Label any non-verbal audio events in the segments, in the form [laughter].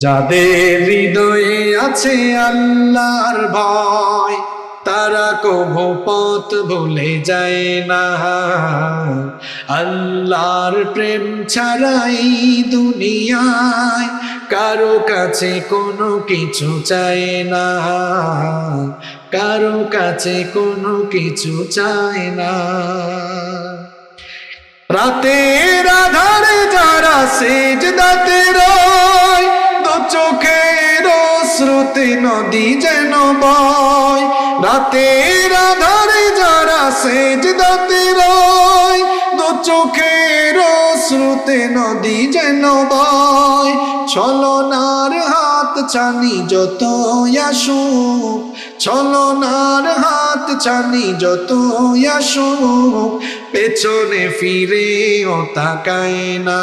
যাদের হৃদয়ে আছে আল্লাহর ভয়, তারা কভু পথ ভুলে যায় না। আল্লাহর প্রেম ছাড়াই দুনিয়ায় কারও কাছে কোনো কিছু চায় না। কারও কাছে কোনো কিছু চায় না। রাতের আধারে যারা সেজ দাতে রয় শ্রুতি নদী যেন বয়। রাতের আধারে যারা সেজ দাতে রয়, দু চোখের শ্রুতি নদী যেন বয়। ছলনার হাত ছানি যত আসুক, ছলনার হাত ছানি যত আসুক, পেছনে ফিরে ও তাকায় না।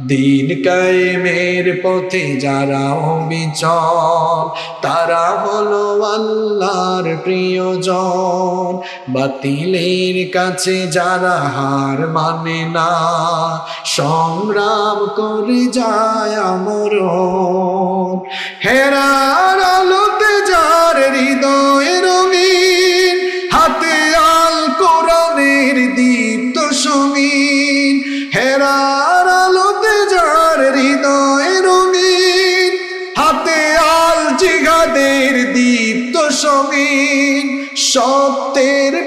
দিন কায়েমের পথে যারা অবিচল, তারা হলো আল্লাহর প্রিয়জন। বাতিলের কাছে যারা হার মানে না, সংগ্রাম করে যায় আমর হেরার আলোতে যার হৃদয় রঙিন হাতে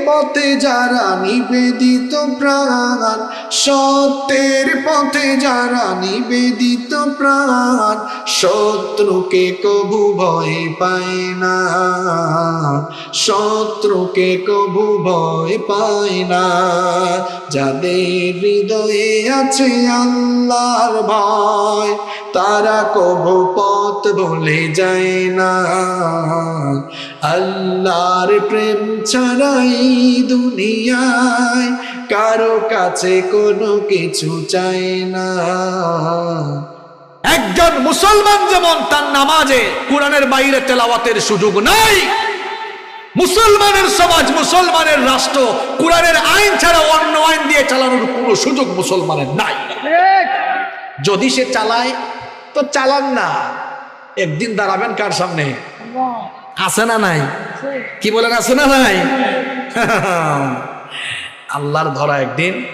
পথে যারা নিবেদিত প্রাণ সত্যের পথে যারা নিবেদিত প্রাণ, শত্রুকে কবু ভয় পায় না। শত্রুকে কবু ভয় পায় না। যাদের হৃদয়ে আছে আল্লাহর ভয়, তারা কবু পথ ভুলে যায় না। আল্লাহর প্রেম ছাড়াই দুনিয়ায় কারও কাছে কোনো কিছু চায় না। একজন মুসলমান যেমন তার নামাজে কোরআনের বাইরে তেলাওয়াতের সুযোগ নাই মুসলমানের সমাজ মুসলমানের রাষ্ট্র কোরআনের আইন ছাড়া অন্য আইন দিয়ে চালানোর কোনো সুযোগ মুসলমানের নাই। যদি সে চালায় তো চালান না। একদিন দাঁড়াবেন কার সামনে? আছে না নাই? কি বলেন আছে না নাই? [laughs] আল্লাহর ধরা একদিন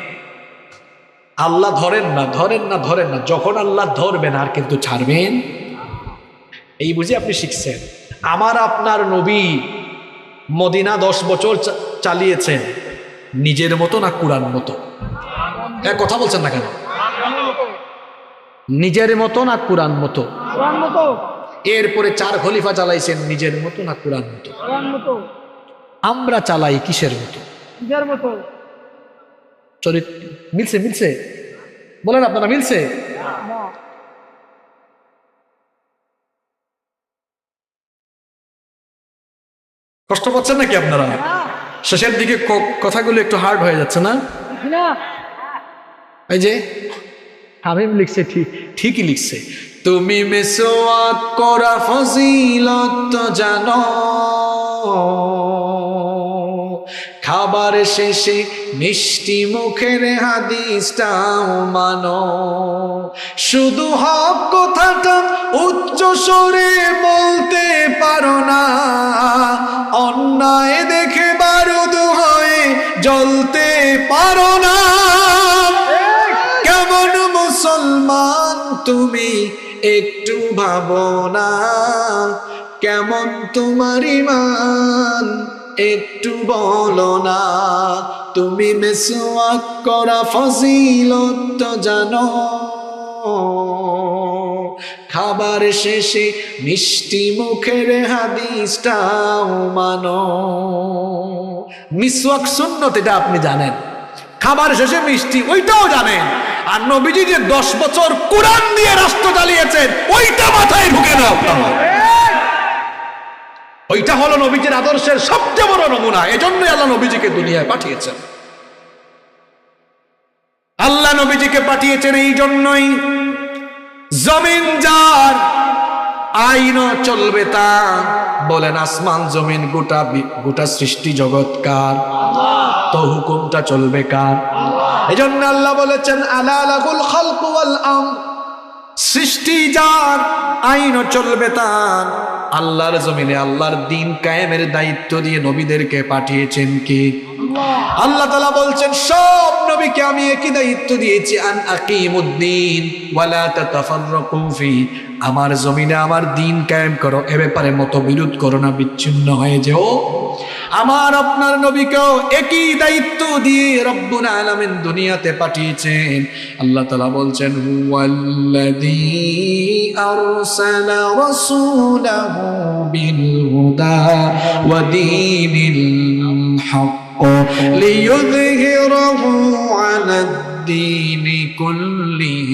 আল্লাহ ধরেন না ধরেন না ধরেন না যখন আল্লাহ ধরবেন আর কিন্তু ছাড়বেন? এই বুঝে আপনি শিখছেন? আমার আপনার নবী মদিনা দশ বছর চালিয়েছেন নিজের মতো না কোরআন মতো? হ্যাঁ কথা বলছেন না কেন? নিজের মতো না কোরআন মতো? এরপরে চার খলিফা চালাইছেন নিজের মতো না কোরআন মতো? কোরআন মতো। আমরা চালাই কিসের মতো? নিজের মতো? চরিত্র মিলছে মিলছে? বলেন আপনারা মিলছে? কষ্ট পাচ্ছেন নাকি আপনারা? শেষের দিকে কথাগুলো একটু হার্ড হয়ে যাচ্ছে না? এই যে হামিম লিখছে ঠিক ঠিকই লিখছে। তুমি মেসোয়াক করা ফজিলত জানো। খাবার শেষে মিষ্টি মুখের হাদিসটাও মানো। শুধু হক কথাটা উচ্চ স্বরে বলতে পারো না। অন্যায় দেখে বারুদ হয়ে জ্বলতে পারো না। কেমন মুসলমান তুমি একটু ভাবো না। কেমন তোমার ইমান? একটু বলো না, তুমি মেসোয়াক করা ফজিলত তো জানো। খাবার শেষে মিষ্টি মুখের হাদিসটাও মানো। মিসওয়াক সুন্নত এটা আপনি জানেন। খাবার শেষে মিষ্টি, ওইটাও জানেন। আর নবীজি যে দশ বছর কোরআন দিয়ে রাষ্ট্র চালিয়েছেন, ওইটা মাথায় ঢুকে না আপনার ওইটা হলো নবীজির আদর্শের সবচেয়ে বড় নমুনা। এজন্যই আল্লাহ নবীজিকে দুনিয়ায় পাঠিয়েছেন। আল্লাহ নবীজিকে পাঠিয়েছেন এই জন্যই। জমিন যার আইনও চলবে তা। বলেন আসমান জমিন গোটা গোটা সৃষ্টি জগৎকার তো হুকুমটা চলবে কার? এজন্য আল্লাহ বলেছেন আলা লাগুল খালকু ওয়াল আম সৃষ্টি যার আইনও চলবে তার। আল্লাহর জমিনে আল্লাহর দিন কায়েমের দায়িত্ব দিয়ে নবীদেরকে পাঠিয়েছেন কি? আল্লাহ। তালা বলছেন সব নবীকে আমি একই দায়িত্ব দিয়েছি আন আকিমুদ্দিন ওয়ালা তাতাফাররাকু ফি। আমার জমিনে আমার দিন কায়েম করো এ ব্যাপারে মতবিরোধ করো না বিচ্ছিন্ন হয়ে যেও। আমার আপনার নবীকেও একই দায়িত্ব দিয়ে রব্বুল আলামিন দুনিয়াতে পাঠিয়েছেন আল্লাহ তাআলা বলছেন হুয়াল্লাযী আরসালা রাসূলাহু বিল হুদা ওয়া দীনিল হক লিইয়ুযহিরাহু আলা الدين كله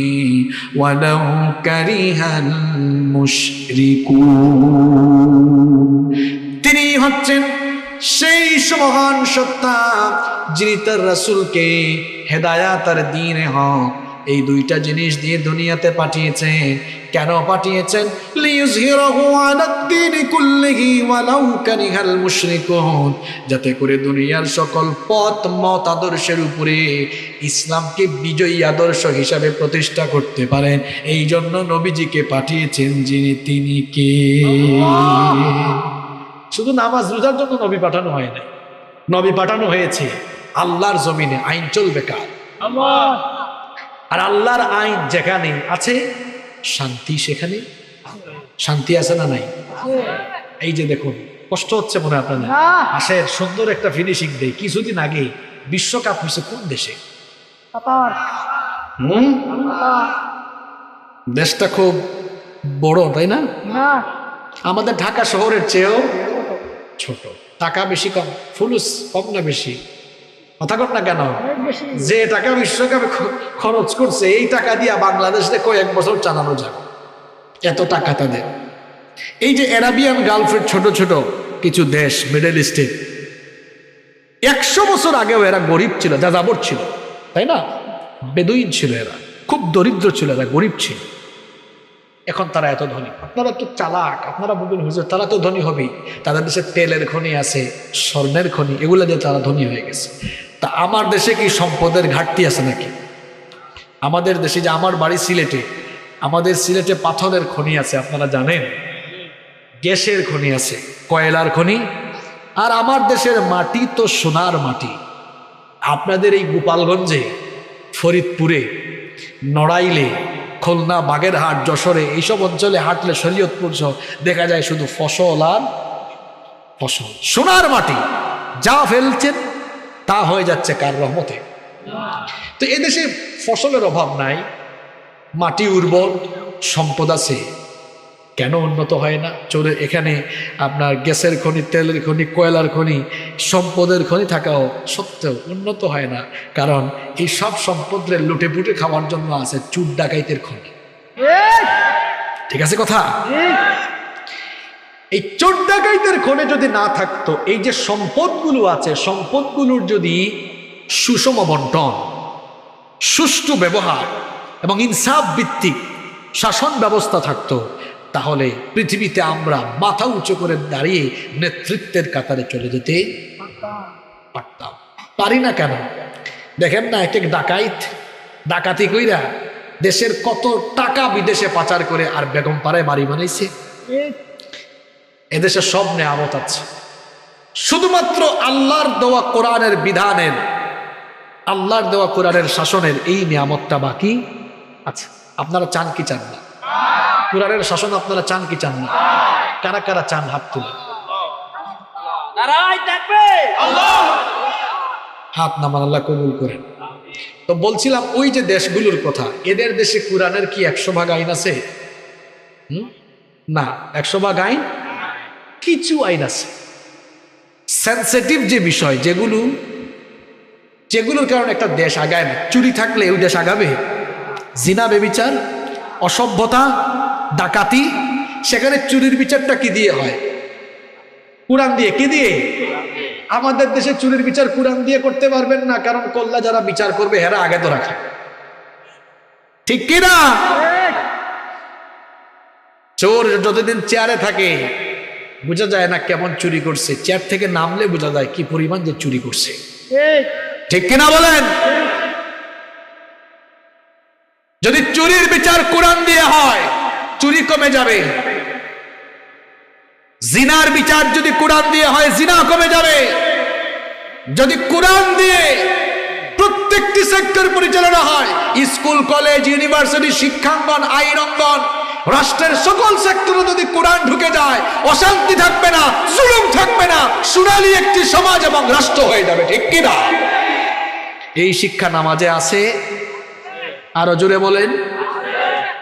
ولو كره المشركون তিনি হচ্ছেন সেই মহান সত্তা যিনি তার রাসূলকে হেদায়াত আর দ্বীনে হক এই দুইটা জিনিস দিয়ে দুনিয়াতে পাঠিয়েছেন। কেন পাঠিয়েছেন? যাতে করে দুনিয়ার সকল পথ, মত, আদর্শের উপরে ইসলামকে বিজয়ী আদর্শ হিসাবে প্রতিষ্ঠা করতে পারেন। এই জন্য নবীজিকে পাঠিয়েছেন যিনি তিনি কে? শুধু নামাজ রোজার জন্য নবী পাঠানো হয় নাই। নবী পাঠানো হয়েছে আল্লাহর জমিনে আইন চলবে কার? আর আল্লাহর আইন যেখানে আছে শান্তি সেখানে? শান্তি আছে না নাই? এই যে দেখুন কষ্ট হচ্ছে মনে হয় আপনাদের। আসের সুন্দর একটা ফিনিশিং দেয় কিছুদিন আগে বিশ্বকাপ হয়েছে কোন দেশে? দেশটা খুব বড় তাই না। আমাদের ঢাকা শহরের চেয়েও ছোট। টাকা বেশি কম, ফুলুস কম না বেশি? কথা কর না কেন? যে টাকা বিশ্বকাপে খরচ করছে, এই টাকা দিয়ে বাংলাদেশে কয়েক বছর চালানো যাবে। এত টাকা তাদের। এই যে অ্যারাবিয়ান গালফের ছোট ছোট কিছু দেশ, মিডল ইস্টে, একশো বছর আগেও এরা গরিব ছিল যা যাযাবর ছিল, তাই না? বেদুইন ছিল এরা। খুব দরিদ্র ছিল এরা, গরিব ছিল। এখন তারা এত ধনী। আপনারা তো চালাক, আপনারা বলবেন, হুজুর, তারা তো ধনী হবেই। তাদের দেশে তেলের খনি আছে, স্বর্ণের খনি, এগুলো দিয়ে তারা ধনী হয়ে গেছে। তা আমার দেশে কি সম্পদের ঘাটতি আছে নাকি? আমাদের দেশে যে আমার বাড়ি সিলেটে, আমাদের সিলেটে পাথরের খনি আছে, আপনারা জানেন? গ্যাসের খনি আছে, কয়লার খনি। আর আমার দেশের মাটি তো সোনার মাটি। আপনাদের এই গোপালগঞ্জে, ফরিদপুরে, নড়াইলে খুলনা, বাগেরহাট, যশোরে, এইসব অঞ্চলে হাঁটলে শরীয়তপুর সহ দেখা যায় শুধু ফসল আর ফসল। সোনার মাটি যা ফেলছেন, তা হয়ে যাচ্ছে কার রহমতে। তো এদেশে ফসলের অভাব নাই, মাটি উর্বর, সম্পদ আছে। কেন উন্নত হয় না? চলে এখানে আপনার গ্যাসের খনি, তেলের খনি, কয়লার খনি, সম্পদের খনি থাকাও সত্ত্বেও উন্নত হয় না। কারণ এই সব সম্পদের লুটে পুটে খাওয়ার জন্য আছে চুট ডাকাইতের খনি। ঠিক আছে কথা? এই চোর ডাকাইতের খনে যদি না থাকতো, এই যে সম্পদগুলো আছে, সম্পদগুলোর যদি সুষম বন্টন, সুষ্ঠু ব্যবহার এবং ইনসাফ ভিত্তিক শাসন ব্যবস্থা থাকতো তাহলে পৃথিবীতে আমরা মাথা উঁচু করে দাঁড়িয়ে নেতৃত্বের কাতারে চলে যেতে পারতাম। পারি না কেন? দেখেন না এক এক ডাকাইত, ডাকাতি কইরা দেশের কত টাকা বিদেশে পাচার করে আর বেগম পাড়ায় বাড়ি বানাইছে। এদেশে সব নেয়ামত আছে। শুধুমাত্র আল্লাহর দেওয়া কোরআনের বিধানের, আল্লাহর দেওয়া কোরআনের শাসনের এই নিয়ামতটা বাকি আছে। আপনারা চান কি চান না? কোরআনের শাসন আপনারা চান কি চান না? কারা কারা চান হাত তুলে? হাত নামান আল্লাহ কবুল করেন। তো বলছিলাম ওই যে দেশগুলোর কথা এদের দেশে কোরআনের কি একশো ভাগ আইন আছে? হুম? না একশো ভাগ আইন? কিছু আইন আছে। সেন্সিটিভ যে বিষয় যেগুলো যেগুলোর কারণে একটা দেশ আগায় না। চুরি থাকলে ওই দেশ আগাবে? জিনা বেবিচার অসভ্যতা ডাকাতি, সেখানে চুরির বিচারটা কি দিয়ে হয়? কোরআন দিয়ে, কি দিয়ে? আমাদের দেশে চুরির বিচার কোরআন দিয়ে করতে পারবেন না, কারণ কল্লা যারা বিচার করবে, হেরা আগে তো রাখে। ঠিক কি না? চোর যতদিন চেয়ারে থাকে, বোঝা যায় না কেমন চুরি করছে। চেয়ার থেকে নামলে বোঝা যায় কি পরিমাণ যে চুরি করছে। ঠিক কিনা বলেন? যদি চুরির বিচার কোরআন দিয়ে হয় চুরি কমে যাবে। জিনার বিচার যদি কোরআন দিয়ে হয়, জিনা কমে যাবে। যদি কোরআন দিয়ে প্রত্যেকটি সেক্টর পরিচালনা হয়, স্কুল, কলেজ, ইউনিভার্সিটি, শিক্ষাঙ্গন, আইন, অঙ্গন, রাষ্ট্রের সকল সেক্টরে যদি কোরআন ঢুকে যায়, অশান্তি থাকবে না, জুলুম থাকবে না, সুনালি একটি সমাজ এবং রাষ্ট্র হয়ে যাবে, ঠিক কিনা? এই শিক্ষা নামাজে আছে? আরও জোরে বলেন।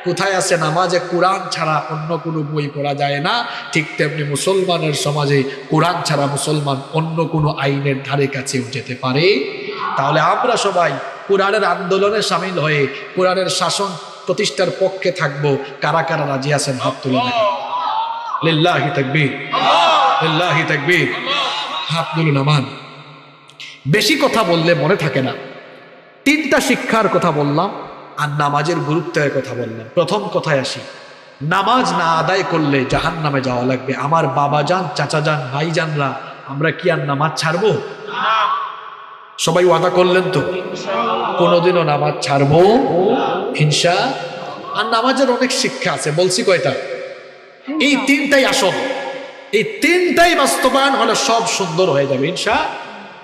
কোথায় আছে নামাজে? কোরআন ছাড়া অন্য কোনো বই পড়া যায় না। ঠিক তেমনি মুসলমানের সমাজে কোরআন ছাড়া মুসলমান অন্য কোনো আইনের ধারে কাছেও যেতে পারে। তাহলে আমরা সবাই কোরআনের আন্দোলনে সামিল হয়ে কোরআনের শাসন প্রতিষ্ঠার পক্ষে থাকব। কারা কারা রাজি আছেন? হাত তুলে লিল্লাহি তাকবীর। লিল্লাহি তাকবীর। হাত তুলুন আমান। বেশি কথা বললে মনে থাকে না। তিনটা শিক্ষার কথা বললাম। আর নামাজের গুরুত্বের কথা বললাম। প্রথম কথায় আসি, নামাজ না আদায় করলে জাহান নামে যাওয়া লাগবে। আমার বাবা যান, চাচা যান, ভাই জানরা আমরা কি আর নামাজ ছাড়বো? সবাই ওয়াদা করলেন তো? কোনোদিনও নামাজ ছাড়বো? হিংসা আর নামাজের অনেক শিক্ষা আছে, বলছি কয়টা? এই তিনটাই আসল। এই তিনটাই বাস্তবায়ন হলে সব সুন্দর হয়ে যাবে, ইনশা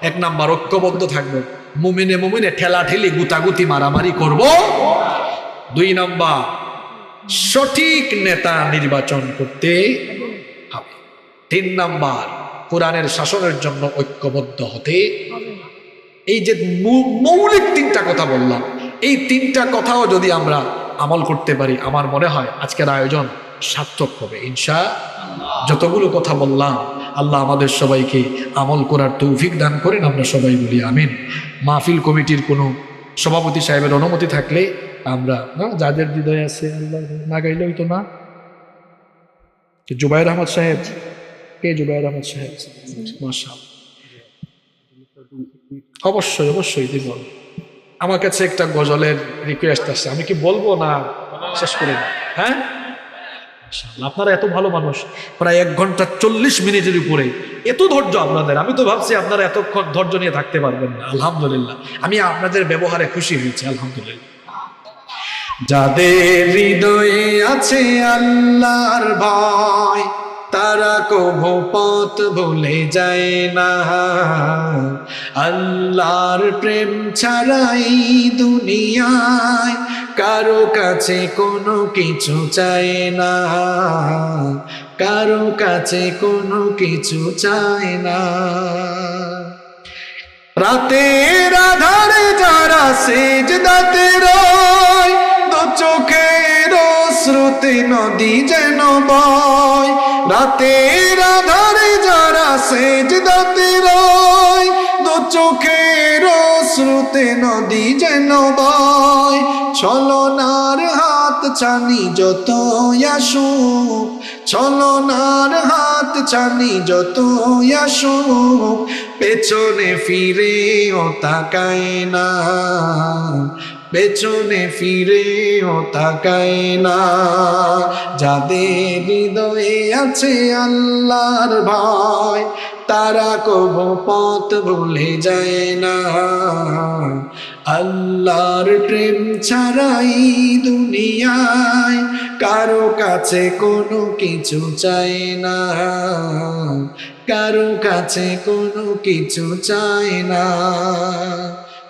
এক নাম্বার ঐক্যবদ্ধ থাকব। মুমিনে মুমিনে ঠেলা ঠেলি গুতাগুতি মারামারি করব। দুই নাম্বার, সঠিক নেতা নির্বাচন করতে হবে। তিন নাম্বার, কোরআনের শাসনের জন্য ঐক্যবদ্ধ হতে এই যে মৌলিক তিনটা কথা বললাম, এই তিনটা কথাও যদি আমরা আমল করতে পারি, আমার মনে হয় আজকের আয়োজন সার্থক হবে, ইনশা, যতগুলো কথা বললাম আল্লাহ আমাদের সবাইকে আমল করার তৌফিক দান করেন, আমরা সবাই বলি আমিন। মাহফিল কমিটির কোনো সভাপতি সাহেবের অনুমতি থাকলে আমরা, না, যাদের হৃদয় আছে আল্লাহ না গাইলে হইতো না। তো জুবাইর আহমদ সাহেব, কে জুবাইর আহমদ সাহেব? মাশা অবশ্যই অবশ্যই দিব আমার কাছে একটা গজলের রিকোয়েস্ট আসছে। আমি কি বলব না? শেষ করে? হ্যাঁ? আপনারা এত ভালো মানুষ, প্রায় এক ঘণ্টা চল্লিশ মিনিটের উপরে এত ধৈর্য আপনাদের, আমি তো ভাবছি আপনারা এতক্ষণ ধৈর্য নিয়ে থাকতে পারবেন না, আলহামদুলিল্লাহ। আমি আপনাদের ব্যবহারে খুশি হয়েছি, আলহামদুলিল্লাহ। যাদের হৃদয়ে আছে আল্লাহর ভয়, তারা কভু পথ ভুলে যায় না। আল্লাহর প্রেম ছাড়াই দুনিয়ায় কারও কাছে কোনো কিছু চায় না। কারও কাছে কোনো কিছু চায় না। রাতের আধারে যারা সেজদাতে রয়, দু চোখের শ্রুতি নদী যেন বয়। রাতের আধারে যারা সেজদাতে রয়, দু চোখের শ্রুতি নদী যেন বয়। ছলনার হাত ছানি যত আসুক, ছলনার হাত ছানি যত আসুক, পেছনে ফিরে ও তাকায় না, পেছনে ফিরে ও তাকায় না। যাদের হৃদয়ে আছে আল্লাহর ভয় তারা কবু পথ ভুলে যায় না। আল্লাহর প্রেম ছাড়াই দুনিয়ায় কারও কাছে কোনো কিছু চায় না। কারও কাছে কোনো কিছু চায় না।